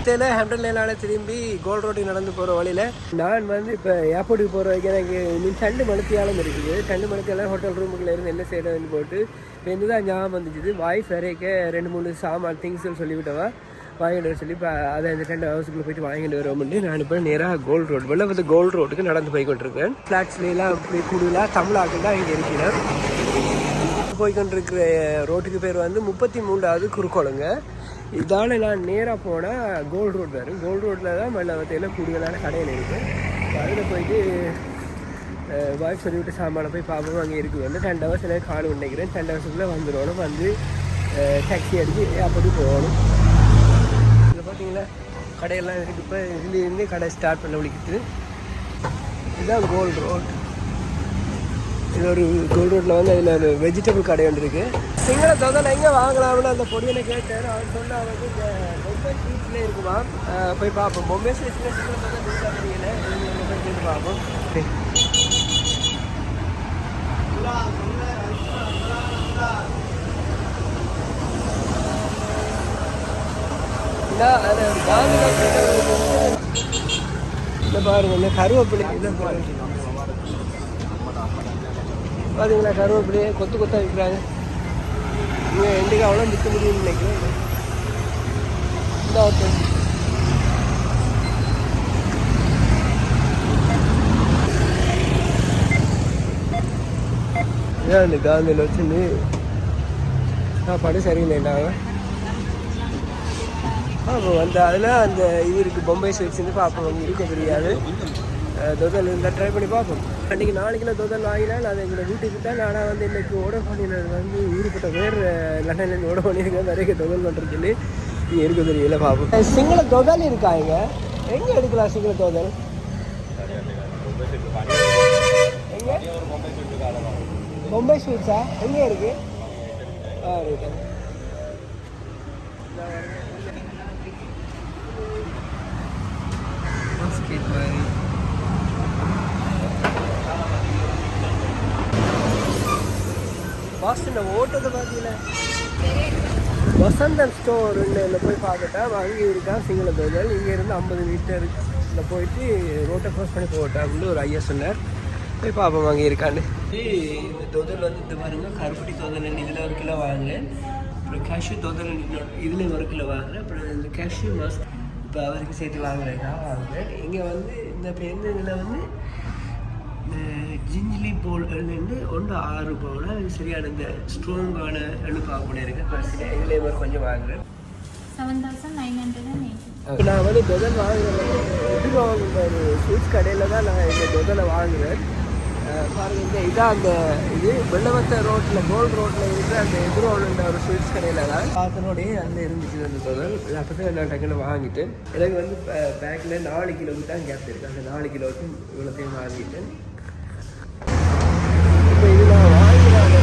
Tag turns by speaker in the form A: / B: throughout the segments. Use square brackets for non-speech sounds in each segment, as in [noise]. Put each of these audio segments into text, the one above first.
A: பத்தேல ஹெம்டன்லேனால திரும்பி கோல்ட் ரோட்டுக்கு நடந்து போகிற வழியில் நான் வந்து இப்போ ஏர்போர்ட்டுக்கு போகிற வரைக்கும் எனக்கு இன்னும் ரெண்டு மணித்தியாலம் இருக்குது. ரெண்டு மணித்தியாலம் ஹோட்டல் ரூமுக்குள்ள இருந்து என்ன செய்யறதுன்னு போட்டு இப்போ இருந்து தான் ஞாபகம் வந்துச்சு. வாய்ஸ் வரைக்க ரெண்டு மூணு சாமான் திங்ஸ்னு சொல்லிவிட்டவா? வாங்கிட்டு வர சொல்லி இப்போ அதை இந்த ரெண்டு ஹவுஸுக்குள்ளே போயிட்டு வாங்கிட்டு வரோம்னு நான் இப்போ நேராக கோல்ட் ரோடு வெளில வந்து கோல்ட் ரோட்டுக்கு நடந்து போய் கொண்டிருக்கேன் ஃப்ளாட்ஸ்லாம் இப்படி கூடுதலாக தமிழாக்கள் தான் இங்கே இருக்கிறேன். போய் கொண்டிருக்கிற ரோட்டுக்கு பேர் வந்து முப்பத்தி மூன்றாவது குறுக்கோளுங்க. இதால் நான் நேராக போனால் கோல்ட் ரோட் வரும். கோல்ட் ரோட்டில் தான் வெள்ளவத்தையில் கூடுதலான கடையில் இருக்குது அதில் போயிட்டு வாய்ஸ் சொல்லிவிட்டு சாமான போய் பார்ப்போம் அங்கே இருக்குது. வந்து டென் ஹவர்ஸ் எனக்கு காணும் நினைக்கிறேன். டென் ஹவர்ஸுக்குள்ளே வந்துடணும் வந்து டாக்ஸி அடித்து அப்படி போகணும். இதில் பார்த்தீங்களா கடையெல்லாம் இருக்குது இப்போ இதுலேருந்து கடை ஸ்டார்ட் பண்ண விழிக்கிட்டு இதுதான் கோல்டு ரோட் இது ஒரு கோல்ட் ரோட்டில் வந்து அதில் ஒரு வெஜிடபிள் கடை ஒன்று இருக்குது சிங்கள தொகை எங்கே வாங்கலாம்னு அந்த பொடியனை கேட்டார் அவன் சொன்னால் வந்து இந்த பொம்பை ஸ்ட்ரீட்லேயே இருக்குமா? போய் பார்ப்போம். பொம்பை ஸ்வீட்ஸில் சிங்கள தொகை புதுசாக தெரியல போய் கேட்டு பார்ப்போம். இந்த இந்த பாருங்க இந்த கருவேப்பிலை பாருங்க. பார்த்தீங்களா கருவேப்பிலையே கொத்து கொத்தாக விற்கிறாங்க. இங்கே எண்டுக்கு அவ்வளோ விற்க முடியும்னு நினைக்கிறேன். இந்த ஒருத்தர் ஏன் இந்த காந்தியில் வச்சுருந்து சாப்பாடு சரியில்லைண்டாங்க அப்போ வந்து அதில் அந்த இது இருக்குது பொம்பை ஸ்வீட்ஸ்னு பார்ப்போம் அங்கே இருக்க தெரியாது. தொதல் இருந்தால் ட்ரை பண்ணி பார்ப்போம். அன்றைக்கி நாளைக்கு நான் தொதல் வாங்கினால் அது எங்களை வீட்டுக்கு தான் நானாக வந்து இன்றைக்கி ஓட பண்ணினது வந்து ஊருப்பட்ட பேர் லண்டன்லேருந்து ஓட பண்ணியிருக்கேன் நிறைய தொதல் பண்ணுறது சொல்லி இங்கே இருக்க தெரியல பார்ப்போம். சிங்கள தொதல் இருக்காங்க எங்கே எடுக்கலாம் சிங்கள தொதல் எங்கே? பொம்பை ஸ்வீட்ஸா எங்கே இருக்கு? ஆ ரைட்டு பாஸ்டனில் ஓட்டத்தை பார்த்தீங்களா வசந்தன் ஸ்டோர்னு போய் பார்த்துட்டேன் அங்கே இருக்கான் சிங்கள தொழில் இங்கேருந்து ஐம்பது மீட்டரில் போயிட்டு ரோட்டை க்ரோஸ் பண்ணி போட்டேன் அப்படின்னு ஒரு ஐயா சொன்னார். போய் பார்ப்போம் அங்கே இருக்கான்னு. இந்த தொதல் வந்து இந்த பாருங்க கருப்பட்டி தொதல் இதில் ஒரு கிலோ வாங்கினேன் அப்புறம் கேஷ்யூ தொதல் இதில் ஒரு கிலோ வாங்கினேன் அப்புறம் இந்த கேஷ்யூ மாஸ்க் இப்போ அவருக்கு சேர்த்து வாங்குறேன் நான் வாங்குறேன். இங்கே வந்து இந்த இப்போ எந்த இதில் வந்து ஜிஞ்சிலி போல் வந்து ஒன்று ஆறு போல் சரியான இந்த ஸ்ட்ராங்கான எழுப்பா கூட இருக்கு. பர்சனே இதுலேயே கொஞ்சம் வாங்குறேன்
B: நைன்
A: வந்து தொதல் வாங்குறேன். இது வாங்குற ஒரு ஸ்வீட்ஸ் கடையில் தான் நான் இந்த தொதலை வாங்குறேன். அஹ் பாருங்க இந்த இதான் அந்த இது வெள்ளவத்த ரோட்டில் கோல்ட் ரோட்டில் இருக்கிற அந்த எதிரோன்ற ஒரு ஸ்வீட்ஸ் கடையில் தான் பார்த்தனோடய அந்த இருந்துச்சு அந்த தொதல் அப்போ தான் நான் டக்குன்னு வாங்கிட்டேன். எனக்கு வந்து பேக்கில் நாலு கிலோவுக்கு தான் கேப் இருக்கு. அந்த நாலு கிலோவுக்கு இவ்வளோத்தையும் வாங்கிட்டேன் இப்போ இது நான் வாங்கினாங்க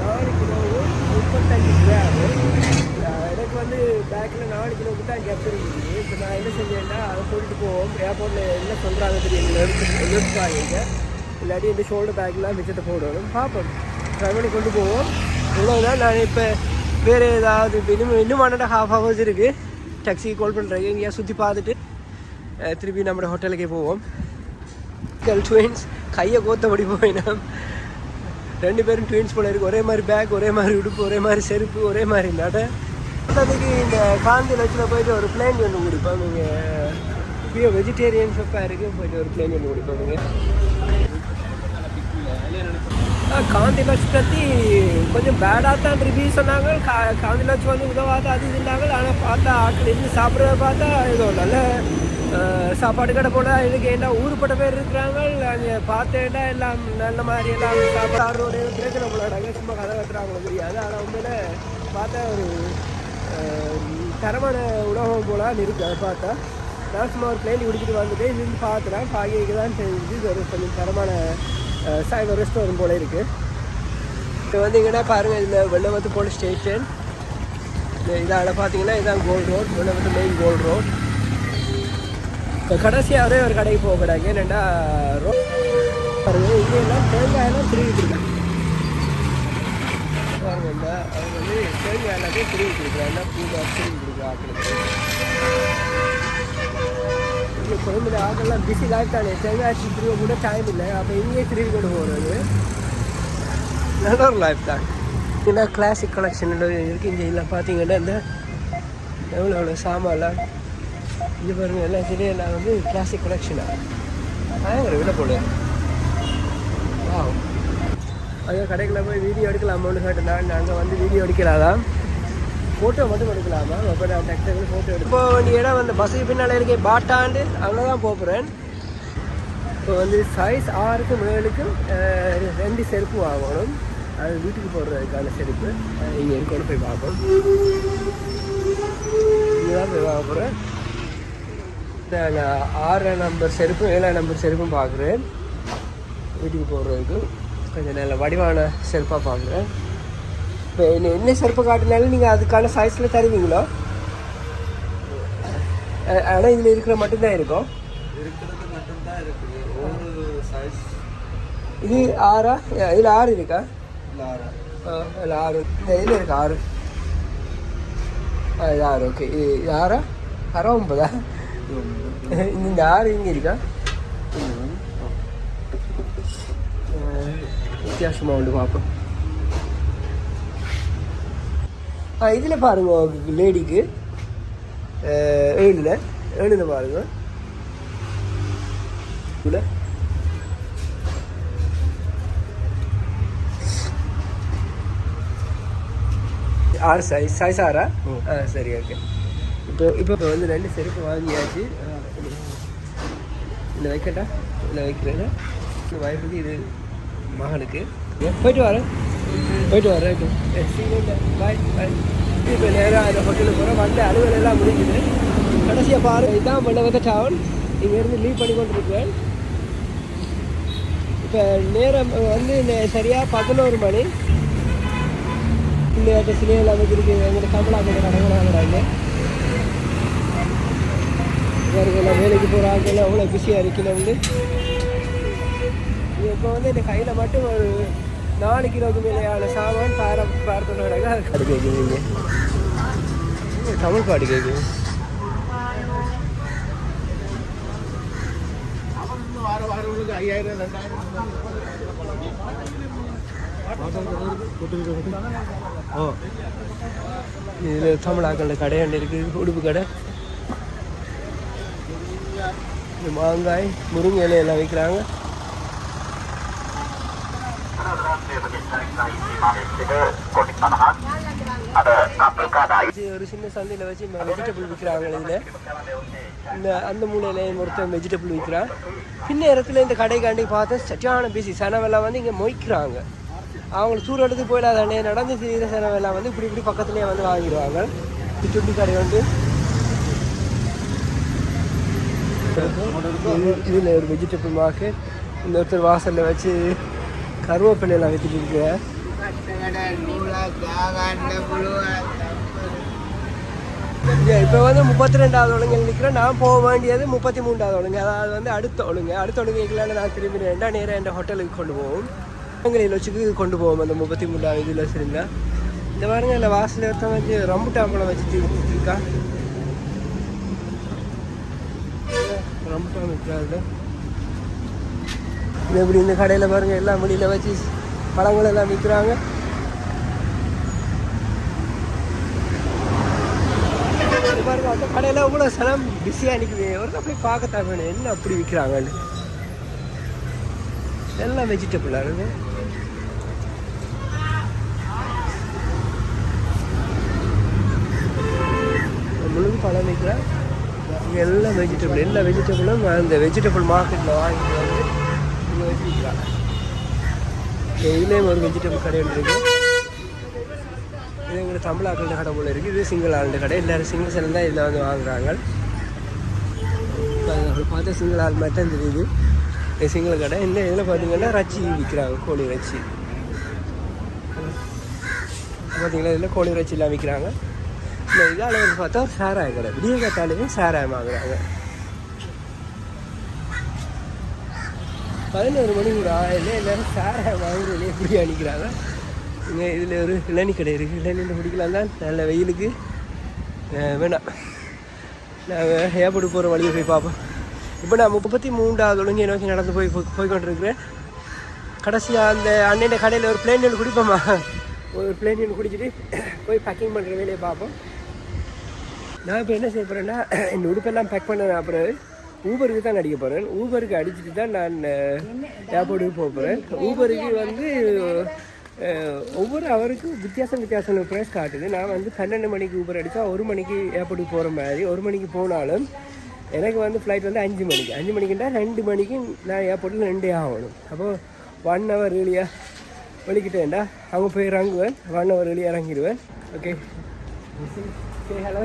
A: நாலு கிலோவும் முப்பத்தஞ்சு கிராம் எனக்கு வந்து பேக்கில் நாலு கிலோவுக்கு தான் கேப் இருக்குது. இப்போ நான் என்ன செஞ்சேன்னா அதை சொல்லிட்டு போவோம் ஏர்போர்ட்டில் என்ன சொல்கிறாங்க தெரியும்? எடுத்து இல்லாட்டி இந்த ஷோல்டர் பேக்லாம் மிச்சத்தை போடணும். பார்ப்போம். ட்ரை பண்ணி கொண்டு போவோம். இவ்வளோதான் நான் இப்போ வேறு ஏதாவது இப்போ இன்னும் இன்னும் ஒன் அண்ட் ஹாஃப் ஹவர்ஸ் இருக்குது டாக்ஸிக்கு கால் பண்ணுறேன் எங்கேயா சுற்றி பார்த்துட்டு திருப்பி நம்ம ஹோட்டலுக்கே போவோம். ட்வின்ஸ் கையை கோத்தபடி போயினோம். ரெண்டு பேரும் ட்வின்ஸ் போல இருக்கு. ஒரே மாதிரி பேக் ஒரே மாதிரி உடுப்பு ஒரே மாதிரி செருப்பு ஒரே மாதிரி நடை. அதுக்கு இந்த காந்தி லட்சில் போயிட்டு ஒரு பிளேன் ஒன்று குடிப்போம். நீங்கள் இப்பயோ வெஜிடேரியன் ஷாப்பாக இருக்குது போயிட்டு ஒரு பிளேன் ஒன்று குடிப்போம். நீங்கள் காந்தி லட்ச் பற்றி கொஞ்சம் பேடாக தான் ரிவ்யூ சொன்னாங்க. கா காந்தி லட்ச் வந்து உதவாத அது இருந்தாங்க ஆனால் பார்த்தா ஆட்கள் இருந்து சாப்பிட்றத பார்த்தா ஏதோ நல்ல சாப்பாடு கடை போல இதுக்கு என்ன ஊருப்பட்ட பேர் இருக்கிறாங்க. அங்கே பார்த்தேன்னா எல்லாம் நல்ல மாதிரி எல்லாம் சாப்பாடு. பிரச்சனை போலாடாங்க சும்மா கதை கட்டுறாங்களோ தெரியாது. ஆனால் உண்மையில பார்த்தா ஒரு தரமான உணவகம் போலான்னு இருக்கு அதை பார்த்தா. நான் சும்மா ஒரு பிளேன் குடிச்சிட்டு வந்துட்டு இது வந்து பார்த்துலாம் தான் தெரிஞ்சு இது ஒரு கொஞ்சம் தரமான சாய்வ ரெஸ்டாரண்ட் போல இருக்கு. இப்போ வந்தீங்கன்னா பாருங்கள் இந்த வெள்ளவத்து போலீஸ் ஸ்டேஷன் இதால் பார்த்தீங்கன்னா இதான் gold road Wellawatte main gold road இப்போ கடைசியாக ஒரே ஒரு கடைக்கு போக கூடாது ரோட் பாருங்கள் இங்கே எல்லாம் தேங்காயெல்லாம் திருவிட்டு இந்த அவங்க வந்து கேள்வி எல்லாத்தையும் திரும்பி கொடுக்குறாங்க பூஜை திரும்பி கொடுக்குற ஆக்களுக்கு இங்கே குழந்தை ஆக்கெல்லாம் பிஸி தானே. தேங்காய்ச்சி திரும்ப கூட டைம் இல்லை. அப்போ இங்கேயே திரும்பி கொண்டு போகிறது நல்ல ஒரு லைஃப் தான் ஏன்னா கிளாசிக் கலெக்ஷன் இருக்குது இங்கே எல்லாம் பார்த்தீங்கன்னா இந்த எவ்வளோ எவ்வளோ சாமான்லாம். இது பாருங்க எல்லாம் சிலையெல்லாம் வந்து கிளாசிக் கலெக்ஷனாக பயங்கர விலை போடு வா அங்கே கடைக்குள்ள போய் வீடியோ எடுக்கலாமான்னு கேட்டேன். நாங்கள் வந்து வீடியோ எடுக்கலாதான் ஃபோட்டோ மட்டும் எடுக்கலாமா? அப்போ நான் டக்குனு ஃபோட்டோ எடுக்க போக வேண்டிய இடம் வந்து பஸ்ஸுக்கு பின்னால் இருக்கே பாட்டாண்டு? அங்கே தான் போகிறேன் இப்போ வந்து சைஸ் ஆறுக்கும் ஏழுக்கும் ரெண்டு செருப்பு வாங்கணும். அது வீட்டுக்கு போடுறதுக்கான செருப்பு. இங்கே இருக்கணும் போய் பார்ப்போம். இங்கே தான் போய் வாங்க போகிறேன் நான் ஆறு நம்பர் செருப்பும் ஏழாம் நம்பர் செருப்பும் பார்க்குறேன். வீட்டுக்கு போடுறதுக்கு. கொஞ்சம் நல்ல வடிவான செருப்பாக பார்க்குறேன் இப்போ என்ன என்ன செருப்பு காட்டினாலும் நீங்கள் அதுக்கான சைஸில் தருவீங்களோ? ஆனால் இதில் இருக்கிற மட்டும்தான் இருக்கும்.
C: இருக்கிறது மட்டும்தான் இருக்குது. ஒரு சைஸ்
A: இது ஆறா? இதில் ஆறு இருக்கா? இதில் ஆறு. இந்த இதில் இருக்கு ஆறு. ஆ இது ஆறு ஓகே இது இது ஆறா? ஆறா ஒன்பதா. [laughs] இந்த ஆறு இங்கே இருக்கா? வித்தியாசமாக உண்டு பார்ப்போம் ஆ இதில் பாருங்க லேடிக்கு ஏழில் ஏழில் பாருங்க இதில் ஆறு சைஸ் சைஸ் ஆறா. ஆ சரி ஓகே இப்போ இப்போ இப்போ வந்து ரெண்டு செருப்பு வாங்கியாச்சு இல்லை வைக்கட்டா இல்லை வைக்கிறேன் இந்த வைஃபுக்கு இது மகனுக்கு போயிட்டு வரேன் போயிட்டு வரேன் பாய் பாய். இப்போ நேராக அந்த ஹோட்டலுக்கு போகிறோம் வந்த அலுவல் எல்லாம் முடிஞ்சுது. கடைசியாக பாரு. இதான் மண்டபத்த டவுன் இங்கேருந்து லீவ் பண்ணி கொண்டு இருக்கேன் இப்போ நேரம் வந்து சரியாக பதினோரு மணி. பிள்ளையாட்ட சிலையில் அமைச்சிருக்கு எங்கிட்ட கமலா கொஞ்சம் கடைகள் வேலைக்கு போகிற ஆட்கள் அவ்வளோ பிஸியாக இருக்கணும்னு இப்போ வந்து இந்த கையில் மட்டும் ஒரு நாலு கிலோக்கு மேலேயான சாமான் பார பார்த்தோட பாட்டு கேட்குவீங்க தமிழ் பாட்டு கேட்குது
C: ஐயாயிரம் ஓ.
A: இதில் தமிழாக்கள் கடையாண்டு இருக்குது உடுப்பு கடை. மாங்காய் முருங்கை இலையெல்லாம் விற்கிறாங்க இது ஒரு சின்ன சந்தையில் வச்சு வெஜிடபிள் விற்கிறாங்க இதில். இந்த அந்த மூலையில் ஒருத்தன் வெஜிடபிள் விற்கிறான் பின்ன இடத்துல இந்த கடைக்காண்டி பார்த்தா சட்டியான பிசி சனவெல்லாம் வந்து இங்கே மொய்க்கிறாங்க. அவங்களுக்கு தூர இடத்துக்கு போயிடாதானே நடந்து செய்கிற சனவெல்லாம் வந்து இப்படி இப்படி பக்கத்துலேயே வந்து வாங்கிடுவாங்க. சுட்டி கடை வந்து. இதில் ஒரு வெஜிடபிள் மார்க்கெட் ஒருத்தர் வாசலில் வச்சு கருவேப்பிலையெல்லாம் விற்றுட்டு இருக்கு. இப்போ வந்து முப்பத்தி ரெண்டாவது ஒழுங்கில் நிற்கிறேன் நான் போக வேண்டியது முப்பத்தி மூன்றாவது ஒழுங்கு. அதாவது வந்து அடுத்த ஒழுங்கு. அடுத்த ஒழுங்குல நான் திரும்பி ரெண்டா நேரம் என் ஹோட்டலுக்கு கொண்டு போவோம். எங்களை வச்சுக்கு கொண்டு போவோம். அந்த முப்பத்தி மூன்றாவது இதில் சரிங்களா இந்த பாருங்க இந்த வாசல் ஒருத்தன் வந்து ரம்புட்டாம்பழம் வச்சுட்டு இருக்கா ரம்புட்டாம் இருக்கிறாரு இது எப்படி இந்த கடையில் பாருங்கள் எல்லாம் வெளியில் வச்சு பழங்கள் எல்லாம் விற்கிறாங்க. பாருங்கள் பாருங்க அந்த கடையில் அவ்வளோ சனம் பிஸியாக நிற்குது ஒரு போய் பார்க்கத்தான் வேணும். என்ன அப்படி விற்கிறாங்கன்னு. எல்லாம் வெஜிடபிளாக இருக்கு. முழுங்கு பழம் விற்கிறேன் எல்லாம் வெஜிடபிள் எல்லா வெஜிடபிளும் அந்த வெஜிடபிள் மார்க்கெட்டில் வாங்கிட்டு வந்து இதுலேயும் ஒரு வெஜிடபிள் கடை ஒன்று இருக்குது இது எங்கள் தமிழ் ஆக்கள் கடை போல் இருக்குது இது சிங்கிள் ஆளுடைய கடை. எல்லாரும் சிங்கிள் சேனல் தான் இதில் வந்து வாங்குறாங்க. பார்த்தா சிங்கிள் ஆள் மாதிரி தான் தெரியுது. இது சிங்கிள் கடை. இந்த இதில் பார்த்தீங்கன்னா ரச்சி விற்கிறாங்க. கோழி ரச்சி பார்த்தீங்களா? இதில் கோழி ரச்சிலாம் விற்கிறாங்க. இந்த இதால் வந்து பார்த்தா சாராய கடை. விடிய கட்டாலையும் சாராயம் வாங்குறாங்க. பதினோரு மணி கூட ஆயிரம் எல்லாரும் சாராயம் வாங்குறதுல எப்படி அணிக்கிறாங்க இங்கே இதில் ஒரு இளநி கடை இருக்குது இளநீர் பிடிக்கலாம் தான். நல்ல வெயிலுக்கு. வேணாம். நாங்கள் ஏர்போர்ட் போகிற வழியை போய் பார்ப்போம். இப்போ நான் முப்பத்தி மூன்றாவது ஒழுங்கை நோக்கி நடந்து போய் போய் கொண்டிருக்கிறேன் கடைசியாக அந்த அண்ணன் கடையில் ஒரு பிளேன் ஒன்று குடிப்போமா? ஒரு பிளேன் ஒன்று குடிச்சிட்டு போய் பேக்கிங் பண்ணுற வேலையை பார்ப்போம். நான் இப்போ என்ன செய்ய போகிறேன்னா இந்த உடுப்பெல்லாம் பேக் பண்ண அப்புறம் ஊபருக்கு தான் அடிக்க போகிறேன் ஊபருக்கு அடிச்சுட்டு தான் நான் ஏர்போர்ட்டுக்கு போக போகிறேன் ஊபருக்கு வந்து ஒவ்வொரு அவருக்கும் வித்தியாசம் வித்தியாசம் ப்ரைஸ் காட்டுது. நான் வந்து பன்னெண்டு மணிக்கு ஊபர் அடித்தா ஒரு மணிக்கு ஏர்போர்ட்டுக்கு போகிற மாதிரி ஒரு மணிக்கு போனாலும் எனக்கு வந்து ஃப்ளைட் வந்து அஞ்சு மணிக்கு. அஞ்சு மணிக்குண்டா ரெண்டு மணிக்கு நான் ஏர்போர்ட்டில் ரெண்டே ஆகணும். அப்போது ஒன் ஹவர் ஏர்லியாக வெளிக்கிட்டேன்டா. அவங்க போய் இறங்குவேன். ஒன் ஹவர் வெளியே இறங்கிடுவேன். ஓகே ஹலோ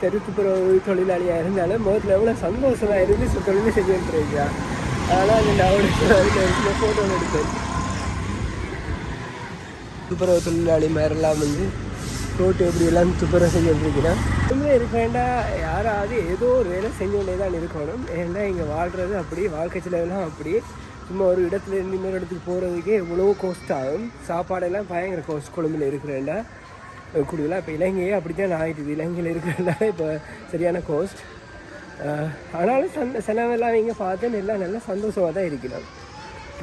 A: தெருத்துப்புற தொழிலாளியாக இருந்தாலும் முதல்ல எவ்வளோ சந்தோஷமாக இருந்து சு- தொழில் செஞ்சுட்டு அதனால் அந்த அவனுக்கு ஃபோட்டோ எடுத்தேன் துப்புரவு தொழிலாளி மாதிரிலாம் வந்து ரோட்டு எப்படி எல்லாம் துப்புரவு செஞ்சுருக்கிறேன் இருக்கிறேன் இருக்க வேண்டாம் யாராவது ஏதோ ஒரு வேலை செஞ்சோடே தான் இருக்கணும் ஏன்னா இங்கே வாழ்கிறது அப்படி வாழ்க்கை செலவெல்லாம் அப்படி சும்மா ஒரு இடத்துல இருந்து இன்னொரு இடத்துக்கு போகிறதுக்கே எவ்வளோ காஸ்ட் ஆகும் சாப்பாடெல்லாம் பயங்கர காஸ்ட் கொழும்பில் இருக்கிறேன்டா கூடுதலாக இப்போ இலங்கையே அப்படி தான் ஆகிட்டுது இலங்கையில் இருக்கிறதுனால இப்போ சரியான கோஸ்ட் ஆனாலும் சந்த செலவெல்லாம் இங்கே பார்த்து எல்லாம் நல்லா சந்தோஷமாக தான் இருக்கிறோம்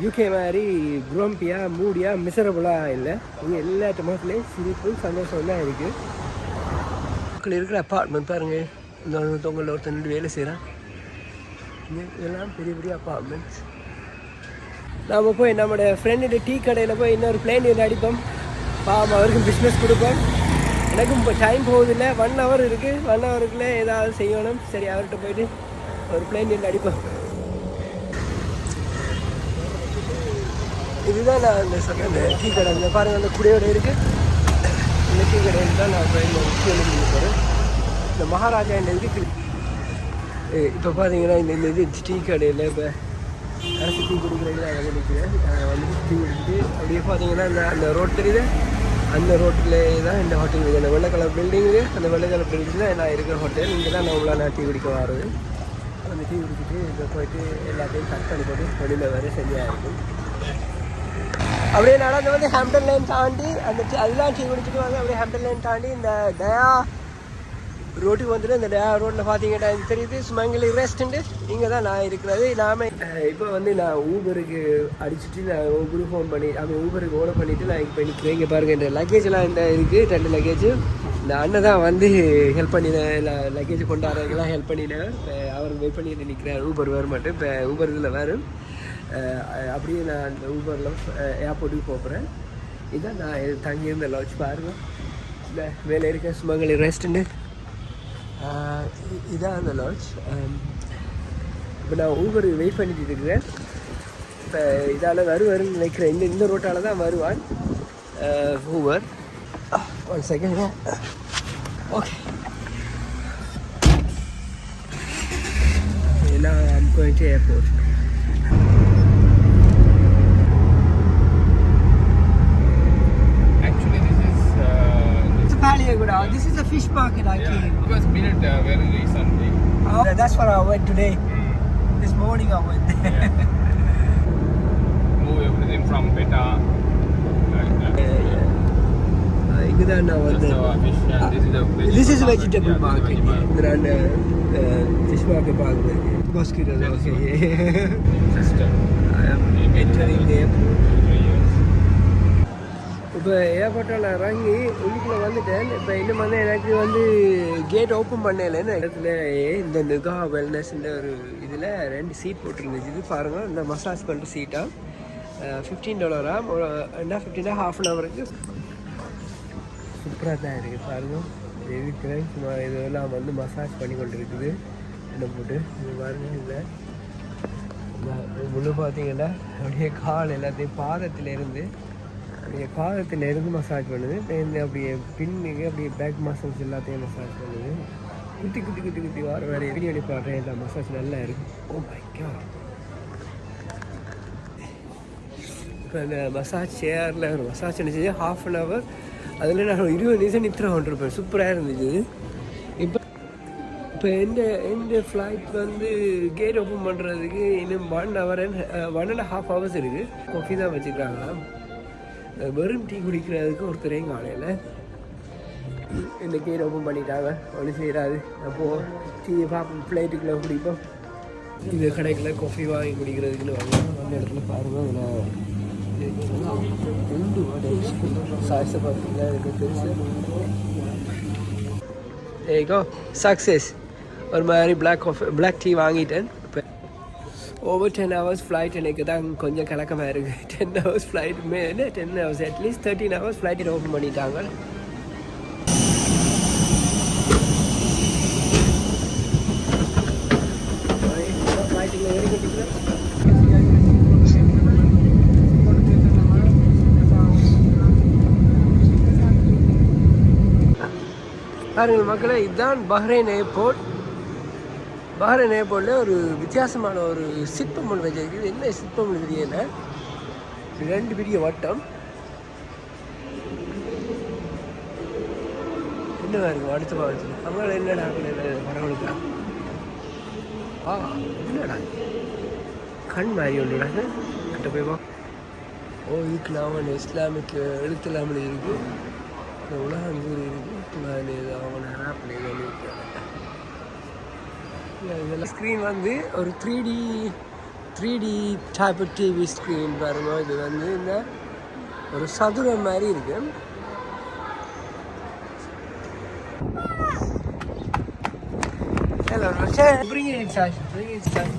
A: யூகே மாதிரி குரம்பியாக மூடியாக மிசரபுளாக இல்லை. இங்கே எல்லா டொமேட்டோலையும் சிரிப்பு சந்தோஷம் தான் இருக்குது மக்கள் இருக்கிற அப்பார்ட்மெண்ட் பாருங்கள் இந்த தொங்கலில் ஒருத்தன் வேலை செய்கிறான் இதெல்லாம் பெரிய பெரிய அப்பார்ட்மெண்ட்ஸ் நாம் போய் நம்மளோட ஃப்ரெண்டு டீ கடையில் போய் இன்னொரு பிளேன் அடிப்போம். பாவம் அவருக்கு பிஸ்னஸ் கொடுப்போம். எனக்கும் இப்போ டைம் போகுதில்ல ஒன் ஹவர் இருக்குது ஒன் ஹவருக்குள்ளே ஏதாவது செய்யணும். சரி அவர்கிட்ட போயிட்டு ஒரு பிளேன் அடிப்போம். இதுதான் நான் இந்த சொன்ன இந்த டீ கடை. இந்த பாருங்கள் அந்த குடையோட இருக்குது இந்த டீ கடையில் தான் நான் போய் டீ எழுதி போகிறேன் இந்த மகாராஜா இந்த இதுக்கு இப்போ பார்த்தீங்கன்னா இந்த இந்த இது டீ கடையில் இப்போ அரசு டீ குடிக்கிறது நான் வந்து நிற்கிறேன் வந்து டீ குடிச்சிட்டு அப்படியே பார்த்தீங்கன்னா அந்த அந்த ரோட் தெரியுது? அந்த ரோட்டிலே தான் இந்த ஹோட்டல் இருக்குது அந்த வெள்ளை கலர் பில்டிங்கு அந்த வெள்ளை கலர் பில்டிங்கில் நான் இருக்கிற ஹோட்டல் இங்கே தான் நான் உங்களால் நான் டீ குடிக்க வர்றது. அந்த டீ குடிச்சிட்டு இங்கே போயிட்டு எல்லாத்தையும் கட் பண்ணி போட்டு வெளியில் வர சரியாக இருக்கும். அப்படியே நடந்து வந்து ஹாம்டன் லைன் தாண்டி அந்த அதுதான் டீ குடிச்சிட்டு வந்து அப்படியே ஹாம்டன் லைன் தாண்டி இந்த தயா ரோட்டுக்கு வந்துட்டு இந்த டயா ரோட்டில் பார்த்தீங்கன்னா எனக்கு தெரியுது சுமங்கலி ரெஸ்டண்ட்டு இங்கே தான் நான் இருக்கிறது. நாம இப்போ வந்து நான் ஊபருக்கு அடிச்சுட்டு நான் ஊபருக்கு ஃபோன் பண்ணி அவன் ஊபருக்கு ஓட பண்ணிவிட்டு நான் இப்போ நிற்கிறேன் இங்கே பாருங்கள் இந்த லக்கேஜ்லாம் இந்த இருக்குது ரெண்டு லக்கேஜ் இந்த அண்ணன் தான் வந்து ஹெல்ப் பண்ணினேன் லக்கேஜ் கொண்டாடுறதுக்கெல்லாம் ஹெல்ப் பண்ணினேன் அவர் வெயிட் பண்ணிட்டு நிற்கிறேன் ஊபர் வர மாட்டேன். இப்போ ஊபர் இதில் வரும். அப்படியே நான் அந்த ஊபரில் ஏர்போர்ட்டுக்கு போகிறேன் இதான் நான் தங்கியிருந்த லாட்ஜ் பாருங்க. இல்லை மேலே இருக்க சுமங்கலி ரெஸ்ட்டுன்னு இதான் அந்த லாட்ஜ் இப்போ நான் ஊபர் வெயிட் பண்ணிட்டு இருக்கிறேன். இப்போ இதால் வருவாருன்னு நினைக்கிறேன். இந்த இந்த ரோட்டால் தான் வருவான். ஊபர் ஒன் செகண்ட் ஓகே ஏன்னா I'm airport.
D: Jayagura. This is
A: a fish market I
D: yeah,
A: came.
D: It was built uh, very recently.
A: Oh, that's where I went today.
D: Mm.
A: This morning I went there.
D: Yeah. Move everything from Peta. Like
A: yeah, yeah. Uh,
D: now
A: so
D: the, fish, uh, this is, a uh, vegetable
A: this is
D: market.
A: vegetable
D: yeah,
A: market.
D: This is vegetable
A: market. Uh, fish market park. Mosquitoes.
D: Okay. [laughs]
A: I am entering the airport. இப்போ ஏர்போர்ட்டில் இறங்கி உள்ளுக்குள்ளே வந்துட்டேன். இப்போ இன்னும் வந்து எனக்கு வந்து கேட் ஓப்பன் பண்ணலைன்னு இடத்துல இந்த நிகா வெல்னஸ்ன்ற ஒரு இதில் ரெண்டு சீட் போட்டிருந்துச்சு. இது பாருங்கள் இந்த மசாஜ் பண்ணுற சீட்டாக ஃபிஃப்டீன் டாலரா என்ன ஃபிஃப்டினா ஹாஃப் அன் ஹவருக்கு சூப்பராக தான் இருக்குது பாருங்க. இருக்கிறேன் சும்மா இதெல்லாம் வந்து மசாஜ் பண்ணி கொண்டு இருக்குது என்ன போட்டு? இது பாருங்க இல்லை முழு பார்த்தீங்கன்னா அப்படியே கால் எல்லாத்தையும் பாதத்துல இருந்து அப்படியே பாதத்தில் இருந்து மசாஜ் பண்ணுது. இந்த அப்படியே பின்னுக்கு அப்படியே பேக் மசாஜ் எல்லாத்தையும் மசாஜ் பண்ணுது. குத்தி குத்தி குத்தி குத்தி வர வேறு வீடியோ பாடுறேன் எல்லா மசாஜ் நல்லா இருக்கு. ஓ மை காட் இப்போ அந்த மசாஜ் சேரில் ஒரு மசாஜ் இருந்துச்சு ஹாஃப் அன் ஹவர் அதில் நான் இருபது நிமிஷம் நித்திர கொண்டிருப்பேன். சூப்பராக இருந்துச்சு. இப்போ இப்போ எந்த எந்த ஃப்ளைட் வந்து கேட் ஓப்பன் பண்ணுறதுக்கு இன்னும் one hour and one and half hours இருக்குது காஃபி தான் வச்சுக்கிறாங்களாம். வெறும் டீ குடிக்கிறதுக்கு ஒருத்தரையும் காலையில் இந்த கேட் ஓப்பன் பண்ணிட்டாங்க. ஒன்றும் செய்கிறாரு அப்போது டீயை பார்ப்போம். ஃப்ளைட்டுக்குள்ளே குடிப்போம். இது கடைக்குள்ள காஃபி வாங்கி குடிக்கிறதுக்குன்னு வாங்கலாம் அந்த இடத்துல பாருங்கள் அதில் ரெண்டு சாய்ஸை பார்த்தீங்களா எனக்கு தெரிஞ்சு. ஏகோ சக்ஸஸ் ஒரு மாதிரி பிளாக் காஃபி பிளாக் டீ வாங்கிட்டேன். ஓவர் டென் ஹவர்ஸ் ஃப்ளைட் எனக்கு தான் கொஞ்சம் கலக்கமாக இருக்குது டென் ஹவர்ஸ் ஃப்ளைட் மேலே ten hours at least thirteen hours flight open பண்ணிட்டாங்க. பாருங்கள் மக்களே இதுதான் பஹ்ரைன் ஏர்போர்ட் பஹ்ரைன் ஏர்போர்ட்டில் ஒரு வித்தியாசமான ஒரு சிற்பம் ஒன்று வச்சிருக்கு என்ன சிற்பம்னு தெரியல. ரெண்டு பெரிய வட்டம். என்னவா இருக்கும் அடுத்த பாவத்தில் அவங்கள என்னடா வரவழுக்கா ஆ என்னடா கண் மாதிரி ஒன்றுடா கிட்ட போய் வா. ஓ இதுக்குலாம் அவன் இஸ்லாமிக் எழுத்துலாமல் இருக்குது இந்த உலகம் இருக்குது இருக்கு. நான் இது இதெல்லாம் ஸ்க்ரீன் வந்து ஒரு three D three D type TV screen பாருங்க இது வந்து இந்த ஒரு சதுரம் மாதிரி இருக்கு Hello, Rochelle. Bring it inside. Bring it inside.